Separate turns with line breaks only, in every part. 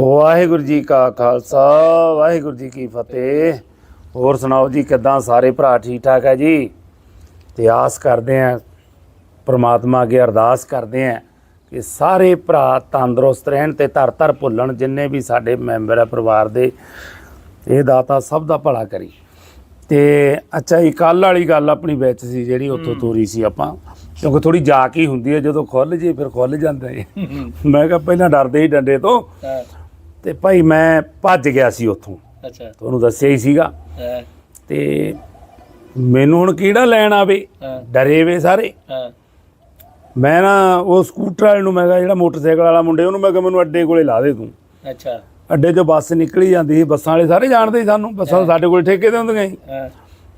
ਵਾਹਿਗੁਰੂ ਜੀ ਕਾ ਖਾਲਸਾ ਵਾਹਿਗੁਰੂ ਜੀ ਕੀ ਫਤਿਹ। ਹੋਰ ਸੁਣਾਓ ਜੀ ਕਿਦਾਂ ਸਾਰੇ ਭਰਾ ਠੀਕ ਠਾਕ ਹੈ ਜੀ? ਤੇ ਆਸ ਕਰਦੇ ਆਂ ਪ੍ਰਮਾਤਮਾ ਅੱਗੇ ਅਰਦਾਸ ਕਰਦੇ ਆਂ ਕਿ ਸਾਰੇ ਭਰਾ ਤੰਦਰੁਸਤ ਰਹਿਣ ਤੇ ਧਰ ਧਰ ਭੁੱਲਣ ਜਿੰਨੇ ਵੀ ਸਾਡੇ ਮੈਂਬਰ ਆ ਪਰਿਵਾਰ ਦੇ ਇਹ ਦਾਤਾ ਸਭ ਦਾ ਭਲਾ ਕਰੀ। ਤੇ ਅੱਛਾ ਇਹ ਕੱਲ ਵਾਲੀ ਗੱਲ ਆਪਣੀ ਵਿੱਚ ਸੀ ਜਿਹੜੀ ਉੱਥੋਂ ਤੋਰੀ ਸੀ ਆਪਾਂ। ਕਿਉਂਕਿ ਥੋੜੀ ਜਾਕ ਹੀ ਹੁੰਦੀ ਹੈ ਜਦੋਂ ਖੁੱਲ ਜੇ ਫਿਰ ਖੁੱਲ ਜਾਂਦਾ ਏ। ਮੈਂ ਕਿਹਾ ਪਹਿਲਾਂ ਡਰਦੇ ਹੀ ਡੰਡੇ ਤੋਂ।
ਹਾਂ।
ਤੇ ਭਾਈ ਮੈਂ ਭੱਜ ਗਿਆ ਸੀ ਉੱਥੋਂ।
ਅੱਛਾ।
ਤੁਹਾਨੂੰ ਦੱਸਿਆ ਹੀ ਸੀਗਾ। ਤੇ ਮੈਨੂੰ ਹੁਣ ਕਿਹੜਾ ਲੈਣ ਆਵੇ? ਡਰੇ ਵੇ ਸਾਰੇ। ਮੈਂ ਨਾ ਉਹ ਸਕੂਟਰ ਵਾਲੇ ਨੂੰ ਮੈਂ ਕਿਹਾ ਜਿਹੜਾ ਮੋਟਰਸਾਈਕਲ ਵਾਲਾ ਮੁੰਡੇ ਉਹਨੂੰ ਮੈਂ ਕਿਹਾ ਮੈਨੂੰ ਅੱਡੇ ਕੋਲੇ ਲਾ ਦੇ ਤੂੰ।
ਅੱਛਾ।
ਅੱਡੇ 'ਚੋਂ ਬੱਸ ਨਿਕਲੀ ਜਾਂਦੀ ਸੀ। ਬੱਸਾਂ ਵਾਲੇ ਸਾਰੇ ਜਾਣਦੇ ਸੀ ਸਾਨੂੰ। ਬੱਸਾਂ ਸਾਡੇ ਕੋਲ ਠੇਕੇ ਤੇ ਹੁੰਦੀਆਂ ਸੀ।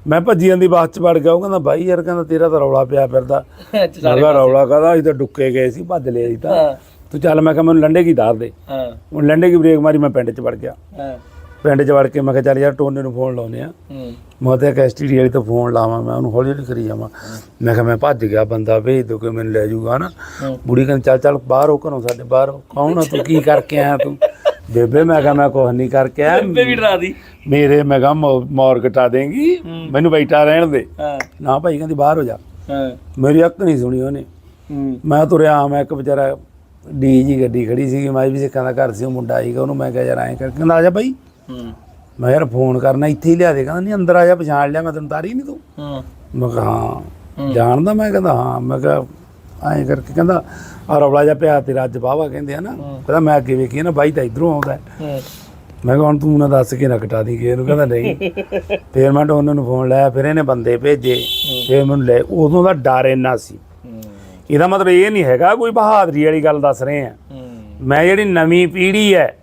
ਮੈਂ ਭੱਜੀ ਜਾਂਦੀ ਬੱਸ 'ਚ ਵੜ ਗਿਆ। ਉਹ ਕਹਿੰਦਾ ਬਾਈ ਯਾਰ ਕਹਿੰਦਾ ਤੇਰਾ ਤਾਂ ਰੌਲਾ ਪਿਆ ਫਿਰਦਾ। ਕਿਹਾ ਰੌਲਾ ਕਾਹਦਾ? ਅਸੀਂ ਤਾਂ ਡੁੱਕੇ ਗਏ ਸੀ ਭੱਜ ਲਿਆ ਸੀ ਤਾਂ। ਤੂੰ ਚੱਲ ਮੈਂ ਕਿਹਾ ਮੈਨੂੰ ਲੰਡੇ ਕੀ ਦਾਰ ਦੇ।
ਹਾਂ।
ਹੁਣ ਲੰਡੇ ਕੀ ਬ੍ਰੇਕ ਮਾਰੀ ਮੈਂ ਪਿੰਡ 'ਚ ਵੜ ਗਿਆ।
ਹਾਂ।
ਪਿੰਡ 'ਚ ਵੜ ਕੇ ਮੈਂ ਕਿਹਾ ਚੱਲ ਯਾਰ ਟੋਨੇ ਨੂੰ ਫੋਨ ਲਾਉਨੇ ਆ
ਹੂੰ।
ਮੈਂ ਤਾਂ ਐਸਟੀਡੀ ਵਾਲੀ ਤੋਂ ਫੋਨ ਲਾਵਾਂ ਮੈਂ ਉਹਨੂੰ ਹੌਲੀ ਹੌਲੀ ਕਰੀ ਜਾਵਾਂ। ਮੈਂ ਕਿਹਾ ਮੈਂ ਭੱਜ ਗਿਆ ਬੰਦਾ ਭੇਜ ਦੋ ਕਿ ਮੈਨੂੰ ਲੈ ਜਾਊਗਾ ਨਾ। ਬੁੜੀ ਕਹਿੰਦੀ ਚੱਲ ਚੱਲ ਬਾਹਰ ਹੋ ਘਰੋਂ ਸਾਡੇ ਬਾਹਰ। ਹੋ। ਕੌਣ ਆ ਤੂੰ? ਕੀ ਕਰਕੇ ਆਇਆ ਤੂੰ? ਬੇਬੇ ਮੈਂ ਕਿਹਾ ਮੈਂ ਕੁਛ ਨਹੀਂ ਕਰਕੇ ਆਇਆ।
ਬੇਬੇ ਵੀ ਡਰਾ ਦੀ।
ਮੇਰੇ ਮੈਂ ਕਿਹਾ ਮੌ- ਮੌਰ ਘਟਾ ਦੇਂਗੀ। ਮੈਨੂੰ ਬੈਠਾ ਰਹਿਣ ਦੇ।
ਹਾਂ।
ਨਾ ਭਾਈ ਕਹਿੰਦੀ ਬਾਹਰ ਹੋ ਜਾ।
ਹਾਂ।
ਮੇਰੀ ਅੱਖ ਨਹੀਂ ਸੁਣੀ ਉਹਨੇ।
ਹੂੰ।
ਮੈਂ ਤੁਰਿਆ ਮੈਂ ਇੱਕ ਵਿਚਾਰਾ ਡੀ ਜੀ ਗੱਡੀ ਖੜੀ ਸੀਗੀ ਮੈਂ ਵੀ ਸਿੱਖਾਂ ਦਾ ਘਰ ਸੀ ਉਹ ਮੁੰਡਾ ਆਈਗਾ ਉਹਨੂੰ ਮੈਂ ਕਿਹਾ ਯਾਰ ਐਂ ਕਰ ਕਹਿੰਦਾ ਆ ਜਾ ਭਾਈ
ਹੂੰ।
ਮੈਂ ਯਾਰ ਫੋਨ ਕਰਨਾ ਇੱਥੇ ਹੀ ਲਿਆ ਦੇ। ਕਹਿੰਦਾ ਨਹੀਂ ਅੰਦਰ ਆ ਜਾ ਪਛਾਣ ਲਿਆ ਮੈਂ ਤੈਨੂੰ ਤਾਰੀ ਨਹੀਂ ਤੂੰ।
ਹੂੰ।
ਮੈਂ ਕਿਹਾ ਹਾਂ। ਜਾਣਦਾ ਮੈਂ ਕਹਿੰਦਾ ਹਾਂ। ਮੈਂ ਕਿਹਾ ਐਂ ਕਰਕੇ ਕਹਿੰਦਾ ਆ ਰੌਲਾ ਜਿਹਾ ਪਿਆ ਤੇਰਾ ਅੱਜ ਬਾਵਾ ਕਹਿੰਦੇ ਆ ਨਾ ਕਹਿੰਦਾ ਮੈਂ ਅੱਗੇ ਵੇਖੀ ਨਾ ਬਾਈ ਤਾਂ ਇਧਰੋਂ ਆਉਂਦਾ ਹੈ। ਮੈਂ ਕਿਹਾ ਹੁਣ ਤੂੰ ਨਾ ਦੱਸ ਕੇ ਨਾ ਕਟਾ ਦੀ ਕਿ ਇਹਨੂੰ ਕਹਿੰਦਾ ਨਹੀਂ। ਫਿਰ ਮੈਂ ਉਹਨਾਂ ਨੂੰ ਫੋਨ ਲਾਇਆ ਫਿਰ ਇਹਨੇ ਬੰਦੇ ਭੇਜੇ ਫਿਰ ਮੈਨੂੰ ਲੈ ਉਦੋਂ ਦਾ ਡਰ ਇੰਨਾ ਸੀ। ਇਹਦਾ ਮਤਲਬ ਇਹ ਨਹੀਂ ਹੈਗਾ ਕੋਈ ਬਹਾਦਰੀ ਵਾਲੀ ਗੱਲ ਦੱਸ ਰਹੇ ਆ। ਮੈਂ ਜਿਹੜੀ ਨਵੀਂ ਪੀੜ੍ਹੀ ਹੈ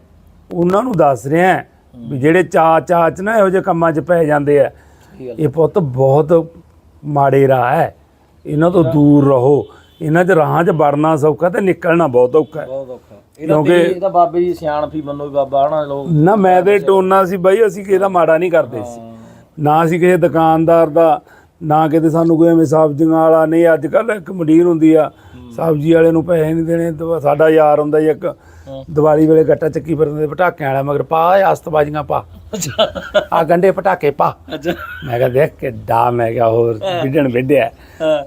ਉਹਨਾਂ ਨੂੰ ਦੱਸ ਰਿਹਾ ਵੀ ਜਿਹੜੇ ਚਾ ਚਾ ਚ ਨਾ ਇਹੋ ਜਿਹੇ ਕੰਮਾਂ 'ਚ ਪੈ ਜਾਂਦੇ ਆ ਇਹ ਪੁੱਤ ਬਹੁਤ ਮਾੜੇ ਰਾਹ ਹੈ। ਇਹਨਾਂ ਤੋਂ ਦੂਰ ਰਹੋ। ਇਹਨਾਂ 'ਚ ਰਾਹਾਂ 'ਚ ਵੜਨਾ ਸੌਖਾ ਤੇ ਨਿਕਲਣਾ ਬਹੁਤ ਔਖਾ ਹੈ।
ਬਹੁਤ ਔਖਾ। ਇਹਦਾ ਬਾਬੇ ਦੀ ਸਿਆਣਪੀ ਮੰਨੋ ਬਾਬਾ ਹਨਾ ਲੋਕ
ਨਾ ਮੈਂ ਤੇ ਟੋਨਾ ਸੀ ਬਾਈ ਅਸੀਂ ਕਿਸੇ ਦਾ ਮਾੜਾ ਨਹੀਂ ਕਰਦੇ ਸੀ। ਨਾ ਅਸੀਂ ਕਿਸੇ ਦੁਕਾਨਦਾਰ ਦਾ ਨਾ ਕਿਤੇ ਸਾਨੂੰ ਕੋਈ ਐਵੇਂ ਸਬਜ਼ੀਆਂ ਵਾਲਾ ਨਹੀਂ ਅੱਜ ਕੱਲ ਇੱਕ ਮੰਡੀਰ ਹੁੰਦੀ ਆ ਸਬਜ਼ੀ ਵਾਲੇ ਨੂੰ ਪੈਸੇ ਨਹੀਂ ਦੇਣੇ ਤੇ ਸਾਡਾ ਯਾਰ ਹੁੰਦਾ ਜੀ ਇੱਕ ਦੀਵਾਲੀ ਵੇਲੇ ਗੱਟਾ ਚੱਕੀ ਫਿਰਦੇ ਪਟਾਕਿਆਂ ਵਾਲਾ ਮਗਰ ਪਾ ਅਸਤਬਾਜ਼ੀਆਂ ਪਾ।
ਅੱਛਾ।
ਆ ਗੰਡੇ ਪਟਾਕੇ ਪਾ।
ਅੱਛਾ।
ਮੈਂ ਕਿਹਾ ਦੇਖ ਕੇ ਡਾ ਮੈਂ ਕਿਹਾ ਹੋਰ ਵਿਡਣ ਵਿੱਢਿਆ।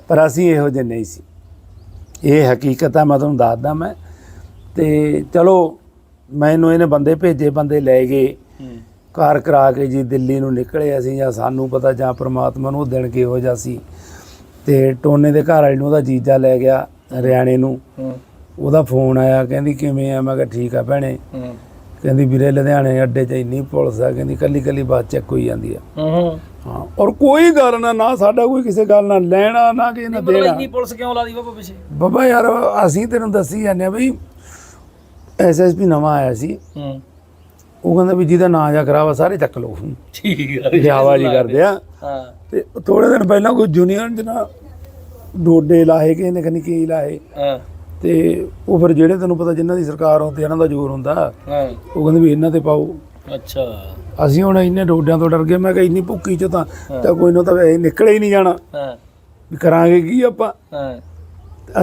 ਪਰ ਅਸੀਂ ਇਹੋ ਜਿਹੇ ਨਹੀਂ ਸੀ। ਇਹ ਹਕੀਕਤ ਹੈ ਮੈਂ ਤੁਹਾਨੂੰ ਦੱਸਦਾ ਮੈਂ। ਤੇ ਚਲੋ ਮੈਨੂੰ ਇਹਨੇ ਬੰਦੇ ਭੇਜੇ ਬੰਦੇ ਲੈ ਗਏ। ਕਾਰ ਕਰਾ ਕੇ ਜੀ ਦਿੱਲੀ ਨੂੰ ਨਿਕਲੇ ਅਸੀਂ ਜਾਂ ਸਾਨੂੰ ਪਤਾ ਜਾਂ ਪ੍ਰਮਾਤਮਾ ਨੂੰ ਉਹ ਦਿਨ ਕਿਹੋ ਜਿਹਾ ਸੀ। ਤੇ ਟੋਨੇ ਦੇ ਘਰ ਵਾਲੇ ਨੂੰ ਉਹਦਾ ਜੀਜਾ ਲੈ ਗਿਆ ਹਰਿਆਣੇ ਨੂੰ। ਉਹਦਾ ਫੋਨ ਆਇਆ ਕਹਿੰਦੀ ਕਿਵੇਂ ਆ? ਮੈਂ ਕਿਹਾ ਠੀਕ ਆ ਭੈਣੇ। ਕਹਿੰਦੀ ਵੀਰੇ ਲੁਧਿਆਣੇ ਅੱਡੇ 'ਚ ਇੰਨੀ ਪੁਲਿਸ ਆ ਕਹਿੰਦੀ ਕੱਲੀ ਕੱਲੀ ਬੱਸ ਚੈੱਕ ਹੋਈ ਜਾਂਦੀ ਆ।
ਹੂੰ
ਔਰ ਕੋਈ ਗੱਲ ਨਾ ਨਾ ਸਾਡਾ ਕੋਈ ਕਿਸੇ ਗੱਲ ਨਾਲ ਲੈਣਾ ਨਾ ਕਿਸੇ ਨਾਲ ਦੇਣਾ।
ਇੰਨੀ ਪੁਲਿਸ ਕਿਉਂ ਲਾਦੀ ਬਾਬਾ ਪਿੱਛੇ?
ਬਾਬਾ ਯਾਰ ਅਸੀਂ ਤੈਨੂੰ ਦੱਸੀ ਜਾਂਦੇ ਆ ਬਈ ਐਸਐਸਪੀ ਨਵਾਂ ਆਇਆ ਸੀ।
ਹੂੰ।
ਉਹ ਕਹਿੰਦਾ ਵੀ ਜਿਹਦਾ ਨਾਂ ਜਾ ਖਰਾਬ ਆ ਸਾਰੇ ਚੱਕ ਲਓ।
ਠੀਕ ਆ।
ਲਿਆਵਾ ਜੀ ਕਰਦੇ ਆ।
ਹਾਂ।
ਤੇ ਥੋੜੇ ਦਿਨ ਪਹਿਲਾਂ ਕੋਈ ਜੂਨੀਅਰ ਜਨਾ ਡੋਡੇ ਲਾਏ ਕਿਸੇ ਨੇ ਖਨੀ ਕੀ ਲਾਏ
ਹਾਂ।
ਤੇ ਉਹ ਫਿਰ ਜਿਹੜੇ ਤੈਨੂੰ ਪਤਾ ਜਿਨ੍ਹਾਂ ਦੀ ਸਰਕਾਰ ਹੁੰਦੀ ਇਹਨਾਂ ਦਾ ਜ਼ੋਰ ਹੁੰਦਾ
ਹਾਂ।
ਉਹ ਕਹਿੰਦੇ ਵੀ ਇਹਨਾਂ ਤੇ ਪਾਓ।
ਅੱਛਾ।
ਅਸੀਂ ਹੁਣ ਇੰਨੇ ਡੋਡਿਆਂ ਤੋਂ ਡਰ ਗਏ ਮੈਂ ਕਿਹਾ ਇੰਨੀ ਭੁੱਕੀ ਚ ਤਾਂ ਤਾਂ ਕੋਈ ਨਾ ਤਾਂ ਵੈਸੇ ਨਿਕਲੇ ਹੀ ਨਹੀਂ ਜਾਣਾ।
ਹਾਂ।
ਵੀ ਕਰਾਂਗੇ ਕੀ ਆਪਾਂ?
ਹਾਂ।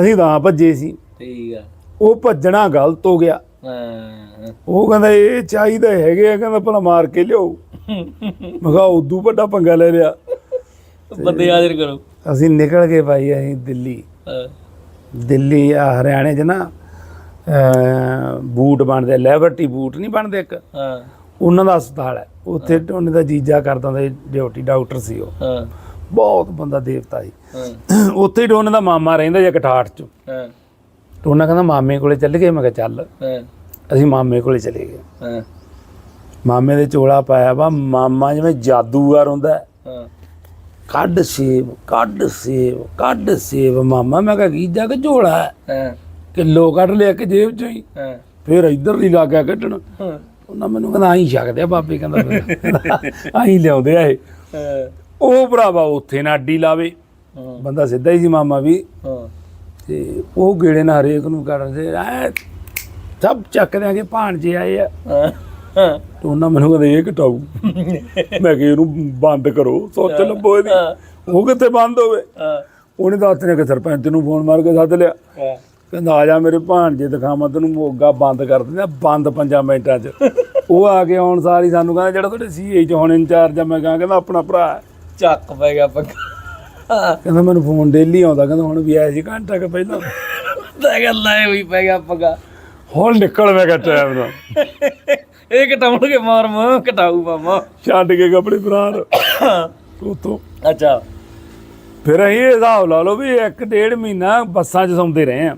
ਅਸੀਂ ਤਾਂ ਭੱਜੇ ਸੀ।
ਠੀਕ ਆ।
ਉਹ ਭੱਜਣਾ ਗਲਤ ਹੋ ਗਿਆ।
ਹਾਂ
ਉਹ ਕਹਿੰਦਾ ਇਹ ਚਾਹੀਦਾ ਹੈਗੇ ਆ। ਕਹਿੰਦਾ ਭਲਾ ਮਾਰ ਕੇ ਲਿਓ ਮੈਂ ਕਿਹਾ ਉਦੋਂ ਵੱਡਾ ਪੰਗਾ ਲੈ ਲਿਆ।
ਬੰਦੇ ਹਾਜ਼ਰ ਕਰੋ।
ਅਸੀਂ ਨਿਕਲ ਗਏ ਭਾਈ ਅਸੀਂ ਦਿੱਲੀ। ਦਿੱਲੀ ਆ ਹਰਿਆਣੇ 'ਚ ਨਾ ਬੂਟ ਬਣਦੇ ਲੈਬਰਟੀ ਬੂਟ ਨਹੀਂ ਬਣਦੇ ਇੱਕ?
ਹਾਂ।
ਉਹਨਾਂ ਦਾ ਹਸਪਤਾਲ ਹੈ। ਉੱਥੇ ਉਹਨੇ ਦਾ ਜੀਜਾ ਕਰਦਾ ਹੁੰਦਾ ਡਿਊਟੀ ਡਾਕਟਰ ਸੀ ਉਹ।
ਹਾਂ।
ਬਹੁਤ ਬੰਦਾ ਦੇਵਤਾ ਸੀ। ਉੱਥੇ ਹੀ ਉਹਨੇ ਦਾ ਮਾਮਾ ਰਹਿੰਦਾ ਜੇ ਕਠਾੜ 'ਚ।
ਹਾਂ।
ਉਹਨਾਂ ਕਹਿੰਦਾ ਮਾਮੇ ਕੋਲੇ ਚੱਲ ਗਏ। ਮੈਂ ਕਿਹਾ ਚੱਲ। ਅਸੀਂ ਮਾਮੇ ਕੋਲੇ ਚਲੇ ਗਏ। ਮਾਮੇ ਦੇ ਚੋਲਾ ਪਾਇਆ ਵਾ ਮਾਮਾ ਜਿਵੇਂ ਜਾਦੂਗਰ ਹੁੰਦਾ ਕੱਢ ਸੇਬ ਕੱਢ ਸੇਬ ਕੱਢ ਸੇਬ ਮਾਮਾ। ਮੈਂ ਕਿਹਾ ਕੀ ਜਾ ਕੇ ਝੋਲਾ ਕਿਲੋ ਕੱਢ ਲਿਆ ਕਿ ਜੇਬ ਚੋਂ ਹੀ? ਫਿਰ ਇੱਧਰ ਦੀ ਲੱਗ ਗਿਆ ਕੱਢਣ। ਉਹਨਾਂ ਮੈਨੂੰ ਕਹਿੰਦਾ ਆਈ ਛਕਦੇ ਆ ਬਾਬੇ ਕਹਿੰਦਾ ਆਈ ਲਿਆਉਂਦੇ ਆ ਇਹ। ਉਹ ਭਰਾਵਾ ਉੱਥੇ ਨਾ ਅੱਡੀ ਲਾਵੇ। ਬੰਦਾ ਸਿੱਧਾ ਹੀ ਸੀ ਮਾਮਾ ਵੀ।
ਹਾਂ।
ਤੇ ਉਹ ਗੇੜੇ ਨਾਲ ਹਰੇਕ ਨੂੰ ਕਰਦੇ ਐ ਸਭ ਚੱਕਦੇ ਆ ਕਿ ਭਾਣਜੇ ਆਏ ਆ। ਤੇ ਉਹਨਾਂ ਮੈਨੂੰ ਕਹਿੰਦੇ, ਇਹ ਘਟਾਊ ਮੈਂ ਕਿ ਇਹਨੂੰ ਬੰਦ ਕਰੋ, ਸੋਚ ਲੱਭੋ ਇਹਦੀ। ਉਹ ਕਿੱਥੇ ਬੰਦ ਹੋਵੇ? ਉਹਨੇ ਤਾਂ ਹੱਥ ਨੇ ਕਿ ਸਰਪੰਚ ਨੂੰ ਫੋਨ ਮਾਰ ਕੇ ਸੱਦ ਲਿਆ। ਕਹਿੰਦਾ, ਆ ਜਾ ਮੇਰੇ ਭਾਣਜੇ ਦਿਖਾਵਾਂ ਤੈਨੂੰ ਮੋਗਾ ਬੰਦ ਕਰ ਦਿੰਦਾ ਬੰਦ ਪੰਜਾਂ ਮਿੰਟਾਂ 'ਚ। ਉਹ ਆ ਕੇ ਆਉਣ ਸਾਰੀ ਸਾਨੂੰ ਕਹਿੰਦਾ, ਜਿਹੜਾ ਤੁਹਾਡੇ ਸੀਏ 'ਚ ਹੁਣ ਇੰਚਾਰਜ ਆ, ਮੈਂ ਕਹਾਂ, ਕਹਿੰਦਾ, ਆਪਣਾ ਭਰਾ
ਚੱਕ ਪੈ ਗਿਆ ਪੰਗਾ
ਕਹਿੰਦਾ ਮੈਨੂੰ ਫੋਨ ਡੇਲੀ ਆਉਂਦਾ ਕਹਿੰਦਾ ਹੁਣ ਵੀ ਆਇਆ ਸੀ ਘੰਟਾ ਕੁ ਪਹਿਲਾਂ।
ਤਾਂ ਗੱਲ ਐ ਵੀ ਪੈ ਗਿਆ ਪੰਗਾ।
ਹੁਣ ਨਿਕਲ ਮੈਂ ਕਿਹਾ ਟਾਈਮ ਨਾਲ।
ਇਹ ਘਟਾਉਣਗੇ ਮਾਰ ਮਾ ਘਟਾਊ ਮਾਮਾ।
ਛੱਡ ਕੇ ਕੱਪੜੇ ਫਰਾਰ ਉਤੋਂ
ਅੱਛਾ।
ਫਿਰ ਅਸੀਂ ਇਹ ਹਿਸਾਬ ਲਾ ਲਓ ਵੀ ਇੱਕ ਡੇਢ ਮਹੀਨਾ ਬੱਸਾਂ 'ਚ ਸੌਂਦੇ ਰਹੇ ਆ?